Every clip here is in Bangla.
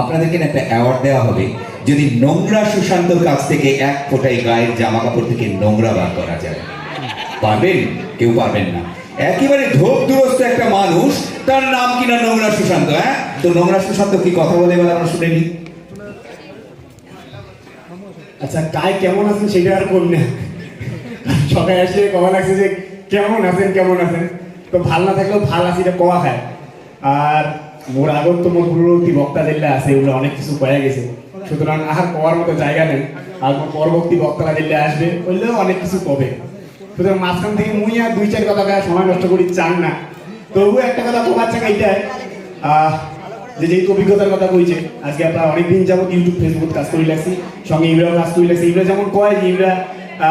আপনাদেরকে না একটা অ্যাওয়ার্ড দেওয়া হবে। যদি নোংরা সুশান্তর কাছ থেকে এক ফোঁটাই গায়ের জামা কাপড় থেকে নোংরা বার করা যায়। পারবেন? কেউ পারবেন না। একেবারে ধোপ দুরস্ত একটা মানুষ, তার নাম কিনা নোংরা সুশান্ত হ্যাঁ? তো নোংরা সুশান্ত কি কথা বলে এবার আমরা শুনেনি আচ্ছা কায় কেমন আছেন সেটা আর কোন সকালে আসলে কমা লাগছে যে কেমন আছেন কেমন আছেন? তো ভালো না থাকলেও ভালো আছে, এটা কমা খায়। আর মোর আগত তো মোর পূর্ববর্তী বক্তা যেগুলো আছে ওগুলো অনেক কিছু কয়ে গেছে। সুতরাং আর কওয়ার মতো জায়গা নেই। আর মোর পরবর্তী বক্তারা যেগুলো আসবে বললেও অনেক কিছু কবে। সুতরাং মাঝখান থেকে মুই আর দুই চার কথা সময় নষ্ট করি, চান না। তবু একটা কথা কমার চাকা এইটাই আহ, যে যেহেতু অভিজ্ঞতার কথা কইছে, আজকে আমরা অনেকদিন যাবত ইউটিউব ফেসবুক কাজ করে লাগছি, সঙ্গে ইমরাও কাজ করে লাগছি। ইমরা যেমন কয় যে ইমরা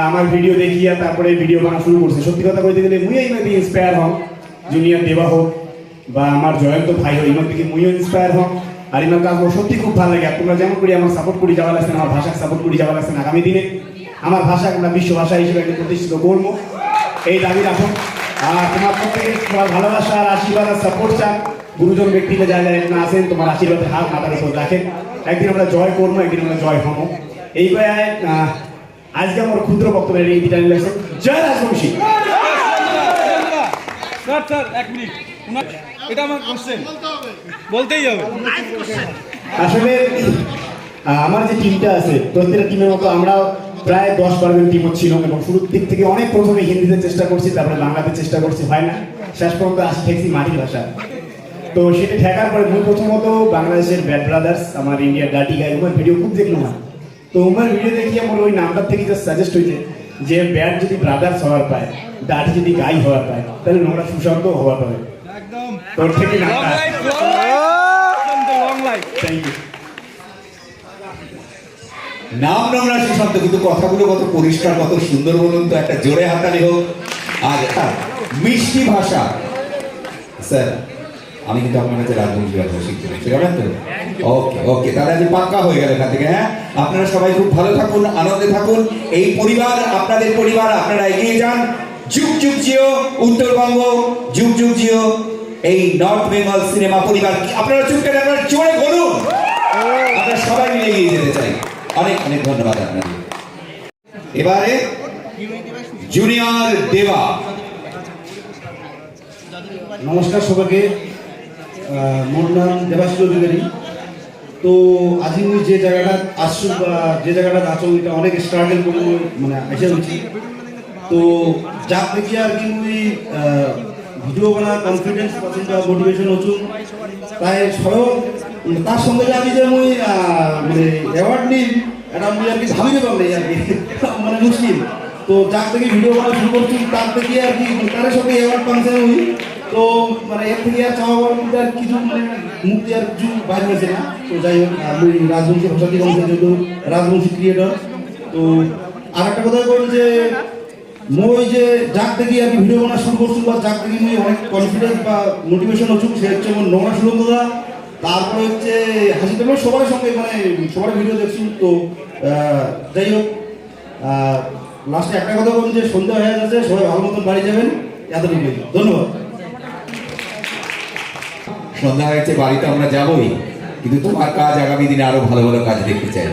আমার ভিডিও দেখিয়া তারপরে ভিডিও বানা শুরু করছে। সত্যি কথা কইতে গেলে মুই দিয়ে ইন্সপায়ার হন জুনিয়র দেবা হোক বা আমার জয়ন্ত ভাই হোক ইমার থেকে মুইও ইন্সপায়ার হন আর ইমার কাজ সত্যি খুব ভালো লাগে তোমরা যেমন করি আমার সাপোর্ট করি যাওয়া লাগছে আমার ভাষাকে সাপোর্ট করি যাওয়া লাগছে আগামী দিনে আমার ভাষা আমরা বিশ্ব ভাষা হিসেবে প্রতিষ্ঠিত করব এই দাবি রাখুন আর তোমার প্রত্যেকের তোমার ভালোবাসা আর আশীর্বাদ আর সাপোর্ট চান গুরুজন ব্যক্তিকে যা যা না আছেন তোমার আশীর্বাদের হাত মাথার উপর রাখেন একদিন আমরা জয় করব একদিন আমরা জয় হব এই আজকে আমার ক্ষুদ্র বক্তব্যের এই দিটা নিয়ে জয় রাজবংশী স্যার স্যার এক মিনিট আমার যে টিমটা আছে, প্রত্যেকটা টিমের মতো আমরা প্রায় দশ বারো টিম ছিল এবং শুরুর দিক থেকে অনেক প্রথমে হিন্দিতে চেষ্টা করছি, তারপরে বাংলাতে চেষ্টা করছি, হয় না? শেষ পর্যন্ত আসি ঠেকছি মাটির ভাষা। তো সেটা ঠেকার পরে মুই প্রথমত বাংলাদেশের ব্যাড ব্রাদার্স আমার ইন্ডিয়ার ডাটি গাই উমার ভিডিও খুব দেখলাম না তো উমার ভিডিও দেখি আমার ওই নামটার থেকে জাস্ট সাজেস্ট হয়েছে যে ব্যাট যদি ব্রাদার্স হওয়ার পায় ডাটি যদি গাই হওয়ার পায়, তাহলে নোংরা সুশান্ত হওয়ার পাবে একদম। তোর থেকে লং নামটা life long life long life thank you নাম সুশান্ত কিন্তু কথাগুলো কত পরিষ্কার কত সুন্দর বলুন তো একটা জোরে হাতালি হোক। আর হ্যাঁ, মিষ্টি ভাষা। স্যার আমি কিন্তু আপনার কাছে রাজবংশী ভাষা শিখতে পেরেছি জানেন তো? ওকে ওকে তাহলে আজ পাক্কা হয়ে গেল এখান থেকে হ্যাঁ? আপনারা সবাই খুব ভালো থাকুন আনন্দে থাকুন। এই পরিবার আপনাদের পরিবার আপনারা এগিয়ে যান। যুগ যুগ জিও উত্তরবঙ্গ যুগ যুগ জিও। এই নর্থ বেঙ্গল সিনেমা পরিবার আপনারা চুপ আপনারা জোরে বলুন। আমরা সবাই মিলে এগিয়ে যেতে চাই। অনেক অনেক ধন্যবাদ আপনাদের। এবারে জুনিয়র দেবা নমস্কার সবাইকে। মোর নাম দেবাশিস অধিকারী। তো আজি মুই যে জায়গাটা আসছো, বা যে জায়গাটা আছো ওইটা অনেক স্ট্রাগল করে মানে এসে হয়েছি তো যার থেকে আর কি মুই ভিডিও বানা কনফিডেন্স বা মোটিভেশন হচ্ছু তাই সব তার সঙ্গে আমি যে মুই মানে অ্যাওয়ার্ড নিই, এটা মুই আর কি ভাবিতে পারলে আর কি। মানে মুশকিল। তো যার থেকে ভিডিও বানা শুরু করছি, তার থেকে আর কি তার সঙ্গে অ্যাওয়ার্ড পাচ্ছি আমি তো মানে এর থেকে আর চাওয়া আর কিছু মানে মুক্তি আর কিছু বাইরে হয়েছে না। তো যাই হোক আমি রাজবংশী ভাষা থেকে অংশ যেহেতু রাজবংশী ক্রিয়েটর তো আর একটা কথা বলি যে মই যে যাক আর কি ভিডিও বানা শুরু করছি বা যাক থেকে মই অনেক কনফিডেন্স বা মোটিভেশন হচ্ছু সে হচ্ছে আমার নোংরা সুরন্দা তারপরে হচ্ছে হাসি দেবো সবার সঙ্গে মানে সবার ভিডিও দেখছি। তো যাই হোক লাস্টে একটা কথা বলুন যে সন্ধ্যা হয়ে যাচ্ছে সবাই ভালো মতন বাড়ি যাবেন। এতটুকুই ধন্যবাদ। সন্ধ্যা হয়েছে বাড়িতে আমরা যাবই। কিন্তু তোমার কাজ আগামী দিনে আরও ভালো ভালো কাজ দেখতে চাই।